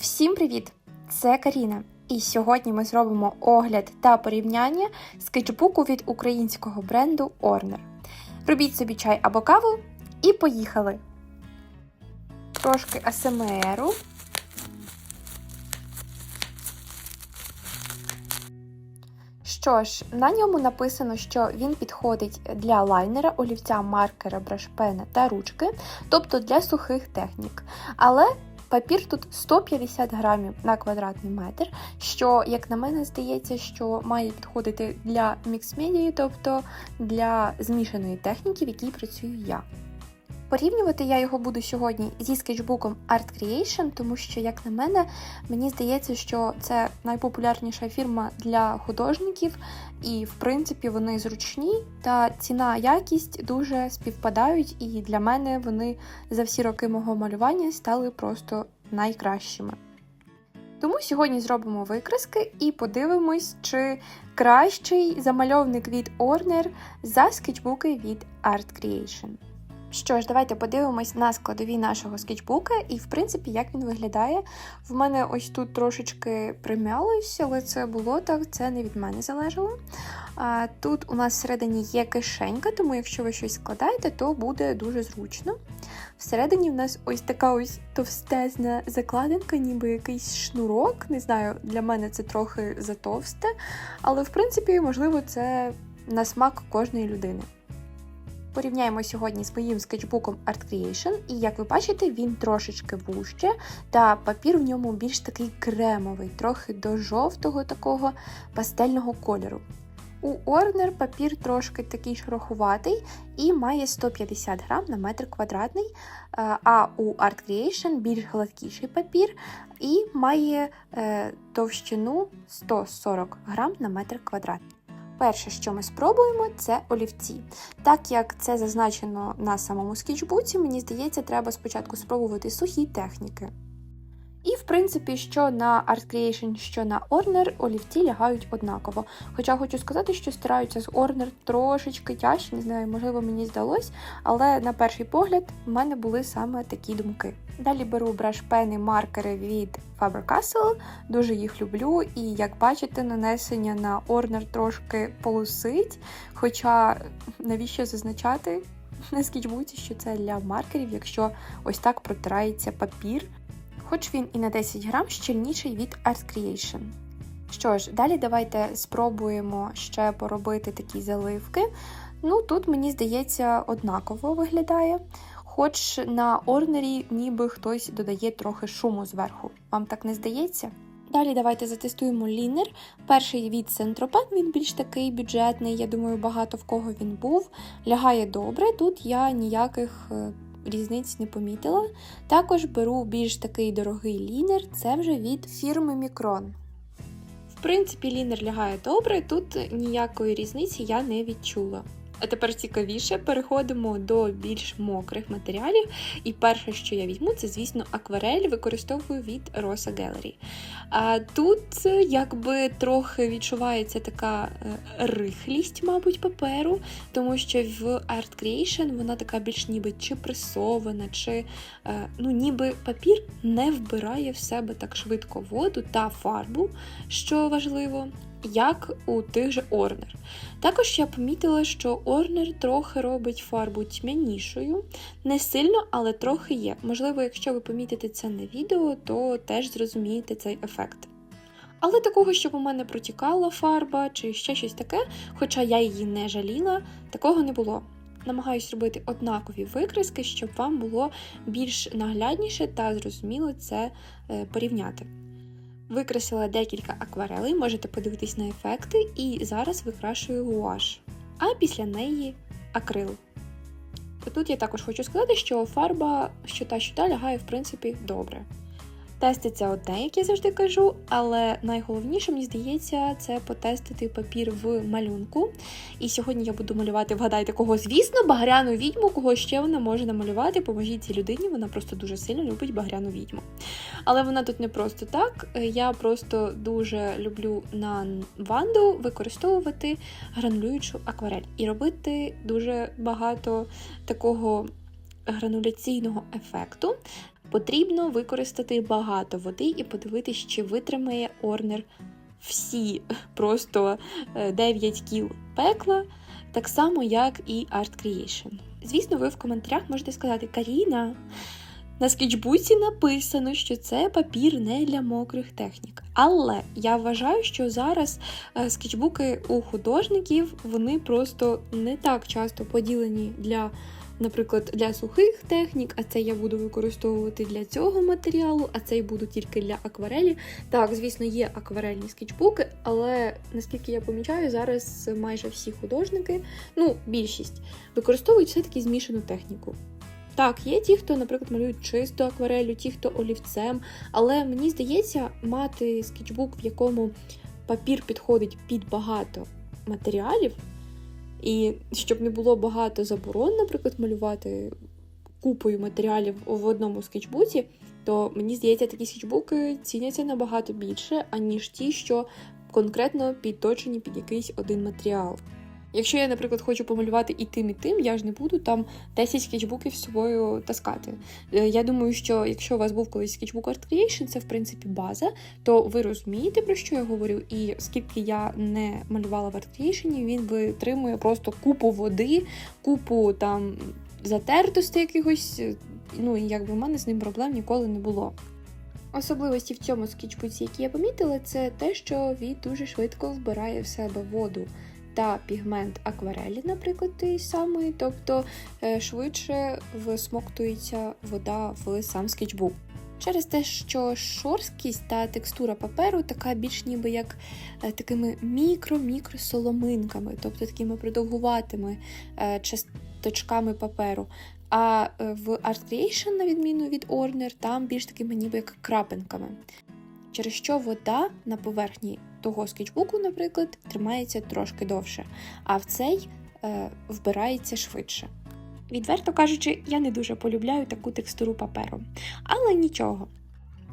Всім привіт! Це Каріна. І сьогодні ми зробимо огляд та порівняння скетчбуку від українського бренду Orner. Робіть собі чай або каву і поїхали! Трошки АСМРу. Що ж, на ньому написано, що він підходить для лайнера, олівця, маркера, брашпена та ручки, тобто для сухих технік. Але Папір тут 150 грамів на квадратний метр, що, як на мене, здається, що має підходити для мікс-медії, тобто для змішаної техніки, в якій працюю я. Порівнювати я його буду сьогодні зі скетчбуком Art Creation, тому що, як на мене, мені здається, що це найпопулярніша фірма для художників, і, в принципі, вони зручні, та ціна якість дуже співпадають, і для мене вони за всі роки мого малювання стали просто найкращими. Тому сьогодні зробимо викраски і подивимось, чи кращий замальовник від Orner за скетчбуки від Art Creation. Що ж, давайте подивимось на складові нашого скетчбука, і, в принципі, як він виглядає. В мене ось тут трошечки прим'ялось, але це було так, це не від мене залежало. А, Тут у нас всередині є кишенька, тому якщо ви щось складаєте, то буде дуже зручно. Всередині в нас ось така ось товстезна закладинка, ніби якийсь шнурок. Не знаю, для мене це трохи затовсте, але в принципі, можливо, це на смак кожної людини. Порівняємо сьогодні з моїм скетчбуком Art Creation, і як ви бачите, він трошечки вужче, та папір в ньому більш такий кремовий, трохи до жовтого такого пастельного кольору. У Orner папір трошки такий шерохуватий і має 150 грам на метр квадратний, а у Art Creation більш гладкіший папір і має е, товщину 140 грам на метр квадратний. Перше, що ми спробуємо, це олівці. Так як це зазначено на самому скетчбуці, мені здається, треба спочатку спробувати сухі техніки. І, в принципі, що на Art Creation, що на Orner, олівці лягають однаково. Хоча хочу сказати, що стараються з Orner трошечки тяжче, не знаю, можливо, мені здалось, але на перший погляд в мене були саме такі думки. Далі беру брашпени, маркери від Faber-Castell, дуже їх люблю, і як бачите, нанесення на Orner трошки полусить. Хоча навіщо зазначати на скетчбуці, що це для маркерів, якщо ось так протирається папір хоч він і на 10 грам щільніший від Art Creation. Що ж, далі давайте спробуємо ще поробити такі заливки. Ну, тут, мені здається, однаково виглядає. Хоч на орнері ніби хтось додає трохи шуму зверху. Вам так не здається? Далі давайте затестуємо лінер. Перший від Сентропен, він більш такий бюджетний, я думаю, багато в кого він був. Лягає добре, тут я ніяких е, різниць не помітила. Також беру більш такий дорогий лінер, це вже від фірми Мікрон. В принципі, лінер лягає добре, тут ніякої різниці я не відчула. А тепер цікавіше, переходимо до більш мокрих матеріалів. І перше, що я візьму, це, звісно, акварель використовую від Rosa Gallery. А тут якби трохи відчувається така е, рихлість, мабуть, паперу, тому що в Art Creation вона така більш ніби чи пресована, чи е, ну, ніби папір не вбирає в себе так швидко воду та фарбу, що важливо як у тих же Орнер. Також я помітила, що Орнер трохи робить фарбу тьмянішою, не сильно, але трохи є. Можливо, якщо ви помітите це на відео, то теж зрозумієте цей ефект. Але такого, щоб у мене протікала фарба чи ще щось таке, хоча я її не жаліла, такого не було. Намагаюсь робити однакові викриски, щоб вам було більш наглядніше та зрозуміло це е, порівняти. Викрасила декілька акварелей, можете подивитись на ефекти, і зараз викрашую гуаш, а після неї акрил. Тут я також хочу сказати, що фарба що та що та лягає, в принципі, добре. Теститься одне, як я завжди кажу, але найголовніше, мені здається, це потестити папір в малюнку. І сьогодні я буду малювати, вгадайте, кого, звісно, багряну відьму, кого ще вона може намалювати. Поможіть цій людині, вона просто дуже сильно любить багряну відьму. Але вона тут не просто так. Я просто дуже люблю на ванду використовувати гранулюючу акварель і робити дуже багато такого грануляційного ефекту. Потрібно використати багато води і подивитись, чи витримає орнер всі просто е, 9 кіл пекла, так само, як і Art Creation. Звісно, ви в коментарях можете сказати: Каріна, на скетчбуці написано, що це папір не для мокрих технік. Але я вважаю, що зараз е, скетчбуки у художників вони просто не так часто поділені для. Наприклад, для сухих технік, а це я буду використовувати для цього матеріалу, а цей буду тільки для акварелі. Так, звісно, є акварельні скетчбуки, але наскільки я помічаю, зараз майже всі художники, ну, більшість, використовують все-таки змішану техніку. Так, є ті, хто, наприклад, малюють чисто акварелю, ті, хто олівцем, але мені здається, мати скетчбук, в якому папір підходить під багато матеріалів, і щоб не було багато заборон, наприклад, малювати купою матеріалів в одному скетчбуці, то мені здається, такі скетчбуки ціняться набагато більше, аніж ті, що конкретно підточені під якийсь один матеріал. Якщо я, наприклад, хочу помалювати і тим, і тим, я ж не буду там 10 скетчбуків з собою таскати. Е, Я думаю, що якщо у вас був колись скетчбук Art Creation, це в принципі база, то ви розумієте, про що я говорю, і скільки я не малювала в Art Creation, він витримує просто купу води, купу там затертостей якихось. Ну і якби в мене з ним проблем ніколи не було. Особливості в цьому скетчбуці, які я помітила, це те, що він дуже швидко вбирає в себе воду та пігмент акварелі, наприклад, той самий, тобто е, швидше всмоктується вода в сам скетчбук. Через те, що шорсткість та текстура паперу така більш ніби як е, такими мікро-мікро соломинками, тобто такими продовгуватими е, часточками паперу. А в Art Creation, на відміну від Orner, там більш такими ніби як крапинками. Через що вода на поверхні того скетчбуку, наприклад, тримається трошки довше, а в цей е, вбирається швидше. Відверто кажучи, я не дуже полюбляю таку текстуру паперу. Але нічого.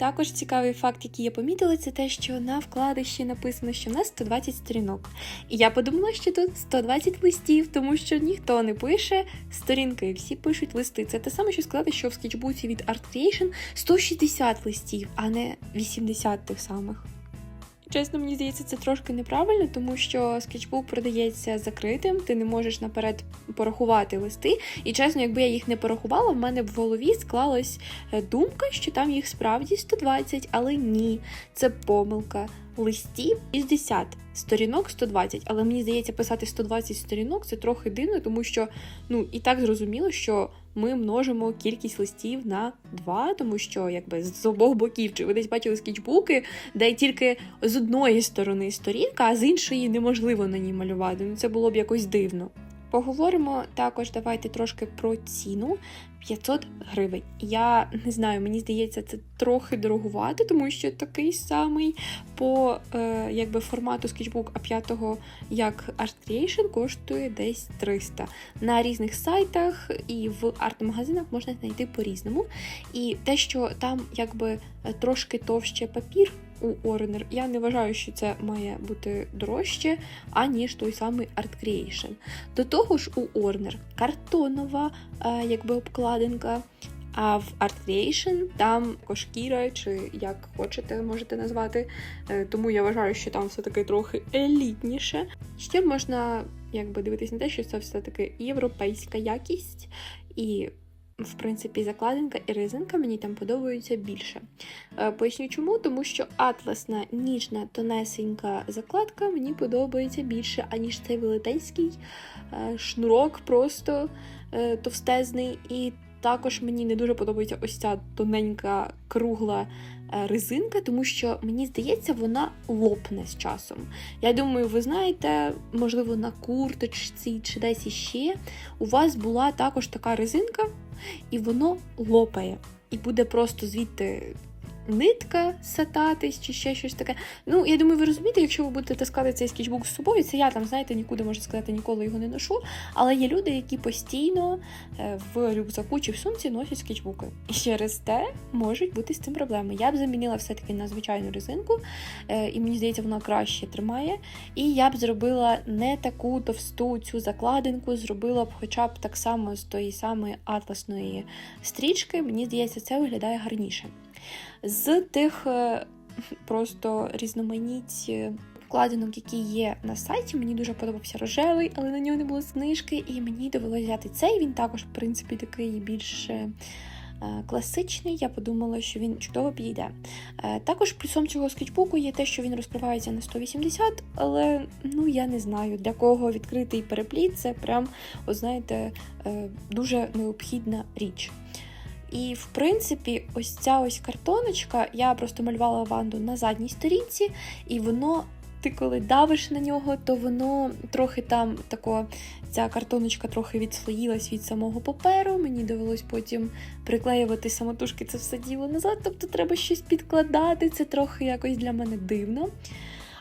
Також цікавий факт, який я помітила, це те, що на вкладищі написано, що в нас 120 сторінок. І я подумала, що тут 120 листів, тому що ніхто не пише сторінки, всі пишуть листи. Це те саме, що сказати, що в скетчбуці від Art Creation 160 листів, а не 80 тих самих. Чесно, мені здається, це трошки неправильно, тому що скетчбук продається закритим, ти не можеш наперед порахувати листи. І чесно, якби я їх не порахувала, в мене в голові склалась е, думка, що там їх справді 120, але ні, це помилка. Листів 60, сторінок 120, але мені здається, писати 120 сторінок це трохи дивно, тому що ну і так зрозуміло, що ми множимо кількість листів на 2, тому що якби з обох боків, чи ви десь бачили скетчбуки, де тільки з одної сторони сторінка, а з іншої неможливо на ній малювати. Ну це було б якось дивно. Поговоримо також, давайте трошки про ціну 500 гривень. Я не знаю, мені здається, це трохи дорогувати, тому що такий самий по е, якби формату скетчбук А5, як Art Creation, коштує десь 300. На різних сайтах і в арт-магазинах можна знайти по-різному. І те, що там якби трошки товще папір. У Орнер, я не вважаю, що це має бути дорожче, аніж той самий Art Creation. До того ж, у Орнер картонова е, якби обкладинка, а в Art Creation там кошкіра, чи як хочете, можете назвати. Е, тому я вважаю, що там все-таки трохи елітніше. Ще можна якби дивитись на те, що це все-таки європейська якість. І в принципі, закладинка і резинка мені там подобаються більше. Е, Поясню чому, тому що атласна, ніжна, тонесенька закладка мені подобається більше, аніж цей велетенський е, шнурок, просто е, товстезний. І також мені не дуже подобається ось ця тоненька кругла резинка, тому що мені здається, вона лопне з часом. Я думаю, ви знаєте, можливо, на курточці чи десь іще у вас була також така резинка, і воно лопає. І буде просто звідти нитка сататись чи ще щось таке. Ну, я думаю, ви розумієте, якщо ви будете таскати цей скетчбук з собою, це я там, знаєте, нікуди можу сказати, ніколи його не ношу. Але є люди, які постійно е, в рюкзаку чи в сумці носять скетчбуки. І через те можуть бути з цим проблеми. Я б замінила все-таки на звичайну резинку, е, і мені здається, вона краще тримає. І я б зробила не таку товсту цю закладинку, зробила б хоча б так само з тої самої атласної стрічки. Мені здається, це виглядає гарніше. З тих е, просто різноманіть е, вкладинок, які є на сайті, мені дуже подобався рожевий, але на нього не було знижки, і мені довелося взяти цей. Він також, в принципі, такий більш е, класичний. Я подумала, що він чудово підійде. Е, Також плюсом цього скетчбуку є те, що він розкривається на 180, але ну я не знаю, для кого відкритий перепліт це прям, от знаєте, е, дуже необхідна річ. І, в принципі, ось ця ось картоночка, я просто малювала ванду на задній сторінці, і воно, ти коли давиш на нього, то воно трохи там тако, ця картоночка трохи відслоїлась від самого паперу. Мені довелось потім приклеювати самотужки це все діло назад, тобто треба щось підкладати. Це трохи якось для мене дивно.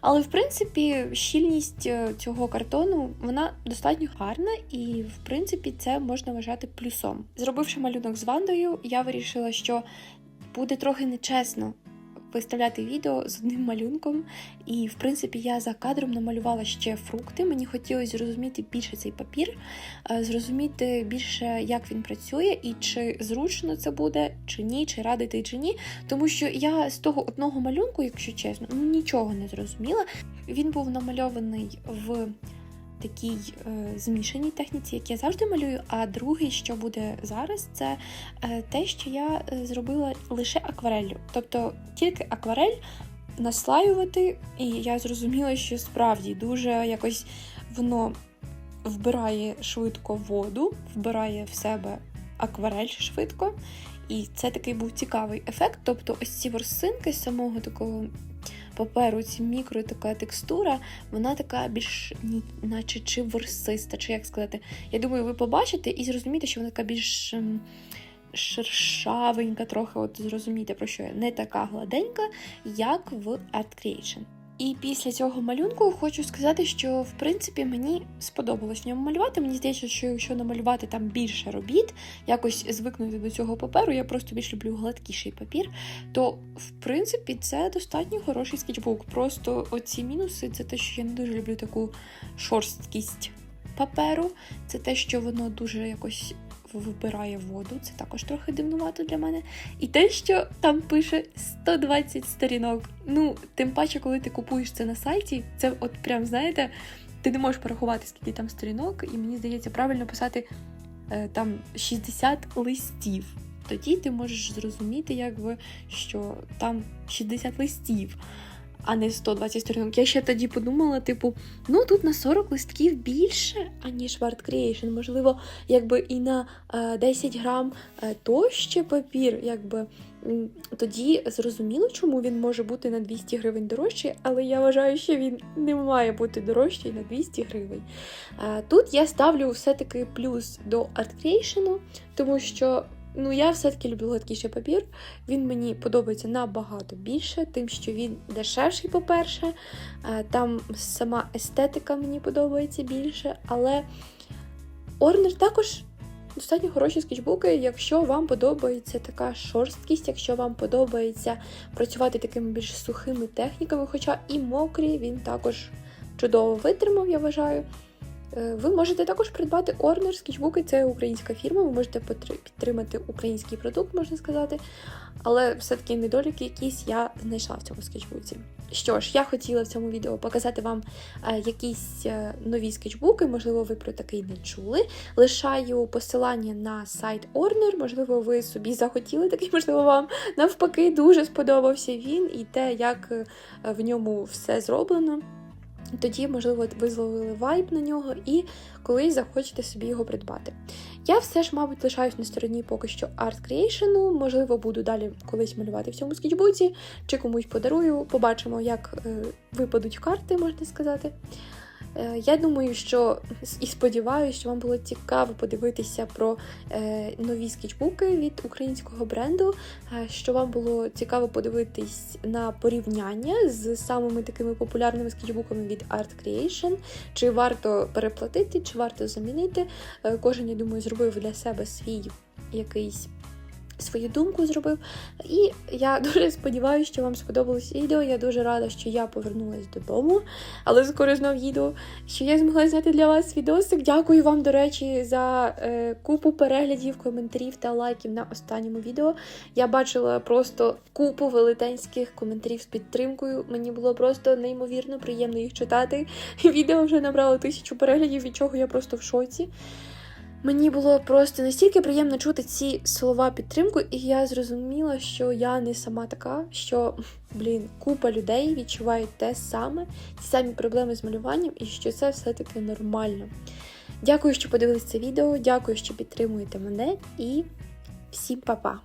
Але в принципі щільність е, цього картону вона достатньо гарна, і в принципі це можна вважати плюсом. Зробивши малюнок з вандою, я вирішила, що буде трохи нечесно виставляти відео з одним малюнком. І в принципі я за кадром намалювала ще фрукти. Мені хотілося зрозуміти більше цей папір, е, зрозуміти більше, як він працює, і чи зручно це буде, чи ні, чи радити, чи ні. Тому що я з того одного малюнку, якщо чесно, ну нічого не зрозуміла. Він був намальований в такій е, змішаній техніці, як я завжди малюю. А другий, що буде зараз, це е, те, що я е, зробила лише аквареллю. Тобто тільки акварель наслаювати, і я зрозуміла, що справді дуже якось воно вбирає швидко воду, вбирає в себе акварель швидко. І це такий був цікавий ефект. Тобто, ось ці ворсинки самого такого паперу, ці мікро така текстура, вона така більш наче чи ворсиста, чи як сказати. Я думаю, ви побачите і зрозумієте, що вона така більш ем, шершавенька, трохи, от зрозумієте, про що я не така гладенька, як в Art Creation. І після цього малюнку хочу сказати, що в принципі мені сподобалось в ньому малювати. Мені здається, що якщо намалювати там більше робіт, якось звикнути до цього паперу, я просто більш люблю гладкіший папір, то в принципі це достатньо хороший скетчбук. Просто оці мінуси це те, що я не дуже люблю таку шорсткість паперу. Це те, що воно дуже якось вбирає воду. Це також трохи дивнувато для мене. І те, що там пише 120 сторінок. Ну, тим паче, коли ти купуєш це на сайті, це от прям знаєте, ти не можеш порахувати, скільки там сторінок, і мені здається, правильно писати е, там 60 листів. Тоді ти можеш зрозуміти, якби, що там 60 листів, а не 120 сторінок. Я ще тоді подумала, типу, ну тут на 40 листків більше, аніж в Art Creation. Можливо, якби і на е, 10 грам е, товще папір, якби. Тоді зрозуміло, чому він може бути на 200 гривень дорожчий, але я вважаю, що він не має бути дорожчий на 200 гривень. Е, Тут я ставлю все-таки плюс до Creation, тому що ну, я все-таки люблю гладкіший папір. Він мені подобається набагато більше, тим, що він дешевший, по-перше. Е, Там сама естетика мені подобається більше, але Орнер також достатньо хороші скетчбуки, якщо вам подобається така шорсткість, якщо вам подобається працювати такими більш сухими техніками, хоча і мокрі, він також чудово витримав, я вважаю. Е, Ви можете також придбати Орнер скетчбуки, це українська фірма, ви можете підтримати український продукт, можна сказати. Але все-таки недоліки якісь я знайшла в цьому скетчбуці. Що ж, я хотіла в цьому відео показати вам е, якісь е, нові скетчбуки, можливо, ви про такий не чули. Лишаю посилання на сайт Орнер. Можливо, ви собі захотіли такий, можливо, вам навпаки дуже сподобався він і те, як в ньому все зроблено. Тоді, можливо, ви зловили вайб на нього і колись захочете собі його придбати. Я все ж, мабуть, лишаюсь на стороні поки що Art Creation, можливо, буду далі колись малювати в цьому скетчбуці, чи комусь подарую. Побачимо, як е, випадуть карти, можна сказати. Е, Я думаю, що і сподіваюся, що вам було цікаво подивитися про е, нові скетчбуки від українського бренду. е, Що вам було цікаво подивитись на порівняння з самими такими популярними скетчбуками від Art Creation. Чи варто переплатити, чи варто замінити. Кожен, я думаю, зробив для себе свій якийсь. Свою думку зробив, і я дуже сподіваюся, що вам сподобалось відео. Я дуже рада, що я повернулася додому, але скоро знов їду що я змогла зняти для вас відосик. Дякую вам, до речі, за е, купу переглядів, коментарів та лайків на останньому відео. Я бачила просто купу велетенських коментарів з підтримкою. Мені було просто неймовірно приємно їх читати. Відео вже набрало тисячу переглядів, від чого я просто в шоці. Мені було просто настільки приємно чути ці слова підтримку, і я зрозуміла, що я не сама така, що блін, купа людей відчувають те саме, ті самі проблеми з малюванням, і що це все-таки нормально. Дякую, що подивилися це відео. Дякую, що підтримуєте мене, і всім па-па!